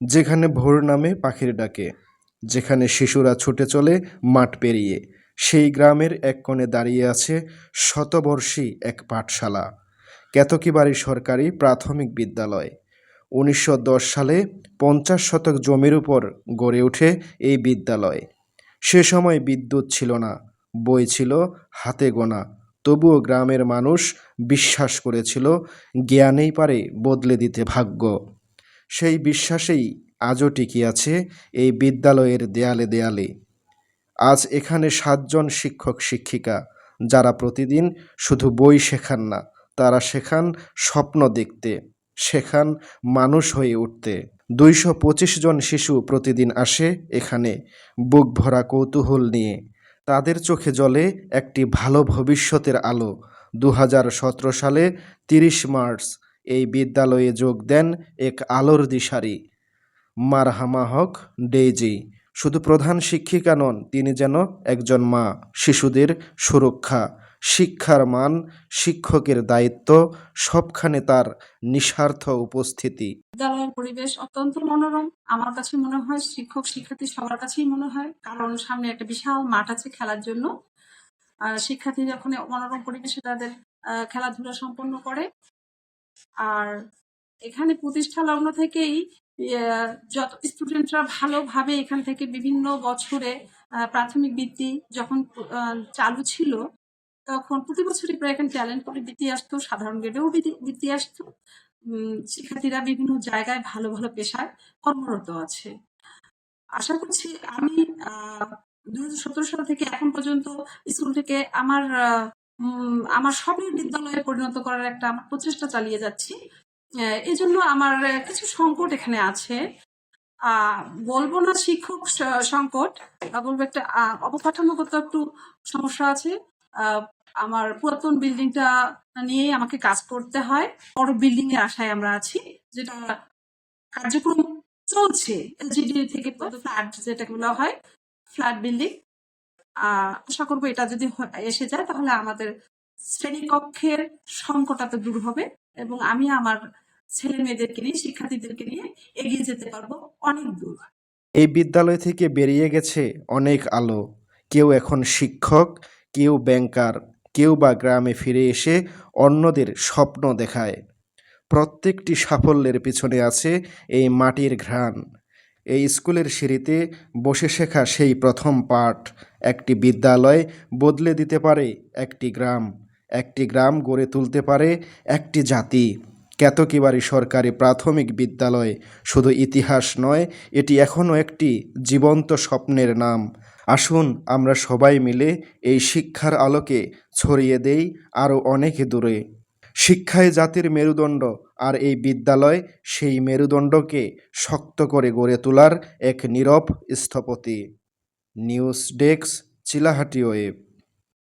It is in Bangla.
যেখানে ভোর নামে পাখির ডাকে, যেখানে শিশুরা ছুটে চলে মাঠ পেরিয়ে। সেই গ্রামের এক কোণে দাঁড়িয়ে আছে শতবর্ষী এক পাঠশালা, কেতকিবাড়ি সরকারি প্রাথমিক বিদ্যালয়। উনিশশো দশ সালে পঞ্চাশ শতক জমির উপর গড়ে ওঠে এই বিদ্যালয়। সে সময় বিদ্যুৎ ছিল না, বই ছিল হাতে গোনা। তবুও গ্রামের মানুষ বিশ্বাস করেছিল, জ্ঞানেই পারে বদলে দিতে ভাগ্য। সেই বিশ্বাসেই আজও টিকে আছে এই বিদ্যালয়ের দেয়ালে দেয়ালে। আজ এখানে সাতজন শিক্ষক শিক্ষিকা, যারা প্রতিদিন শুধু বই শেখান না, তারা শেখান স্বপ্ন দেখতে, শেখান মানুষ হয়ে উঠতে। দুইশো পঁচিশ জন শিশু প্রতিদিন আসে এখানে বুক ভরা কৌতূহল নিয়ে। তাদের চোখে জলে একটি ভালো ভবিষ্যতের আলো। দু সালে তিরিশ মার্চ এই বিদ্যালয়ে যোগ দেন এক আলোর দিশারি। মারহামা হক, ডেইজি। শুধু প্রধান শিক্ষিকা নন, তিনি যেন একজন মা, শিশুদের সুরক্ষা, শিক্ষার মান, শিক্ষকের দায়িত্ব, সবখানে তার নিঃস্বার্থ উপস্থিতি। বিদ্যালয়ের পরিবেশ অত্যন্ত মনোরম। আমার কাছে মনে হয়, শিক্ষক, শিক্ষার্থী সবার কাছেই মনে হয়, কারণ সামনে একটা বিশাল মাঠ আছে খেলার জন্য। শিক্ষার্থী যখন মনোরম পরিবেশে তাদের খেলাধুলা সম্পন্ন করে। আর এখানে প্রতিষ্ঠা লগ্ন থেকেই যত স্টুডেন্টরা ভালোভাবে এখান থেকে বিভিন্ন বছরে প্রাথমিক বৃত্তি যখন চালু ছিল, তখন প্রতি বছরই প্রায় এখানে ট্যালেন্ট করে বৃত্তি আসতো, সাধারণ গ্রেডেও বৃত্তি- আসতো। শিক্ষার্থীরা বিভিন্ন জায়গায় ভালো ভালো পেশায় কর্মরত আছে। আশা করছি আমি দুই হাজার সতেরো সাল থেকে এখন পর্যন্ত স্কুল থেকে আমার আমার স্বপ্নের বিদ্যালয়ে পরিণত করার একটা আমার প্রচেষ্টা চালিয়ে যাচ্ছি। এই জন্য আমার কিছু সংকট এখানে আছে। বলব না শিক্ষক সংকট বলব একটা অবকাঠামোগত একটু সমস্যা আছে। আমার পুরাতন বিল্ডিংটা নিয়ে আমাকে কাজ করতে হয়। বড় বিল্ডিং এর আশায় আমরা আছি, যেটা কার্যক্রম চলছে। এলজিডি থেকে ফ্ল্যাট বলা হয়, ফ্ল্যাট বিল্ডিং। আশা করব এটা যদি এসে যায়, তাহলে আমাদের শ্রেণীকক্ষের সংকটটা সংকটাতে দূর হবে এবং আমি আমার ছেলে মেয়েদেরকে নিয়ে, শিক্ষার্থীদেরকে নিয়ে এগিয়ে যেতে পারব অনেক দূর। এই বিদ্যালয় থেকে বেরিয়ে গেছে অনেক আলো। কেউ এখন শিক্ষক, কেউ ব্যাংকার, কেউ বা গ্রামে ফিরে এসে অন্যদের স্বপ্ন দেখায়। প্রত্যেকটি সাফল্যের পিছনে আছে এই মাটির ঘ্রাণ। এই স্কুলের সিঁড়িতে বসে শেখা সেই প্রথম পাঠ। একটি বিদ্যালয় বদলে দিতে পারে একটি গ্রাম একটি গ্রাম গড়ে তুলতে পারে একটি জাতি। কেতকিবাড়ি সরকারি প্রাথমিক বিদ্যালয় শুধু ইতিহাস নয়, এটি এখনও একটি জীবন্ত স্বপ্নের নাম। আসুন আমরা সবাই মিলে এই শিক্ষার আলোকে ছড়িয়ে দেই আরও অনেক দূরে। শিক্ষায় জাতির মেরুদণ্ড আর এই বিদ্যালয় সেই মেরুদণ্ডকে শক্ত করে গড়ে তোলার এক নীরব স্থপতি। News desk, Chilahati web.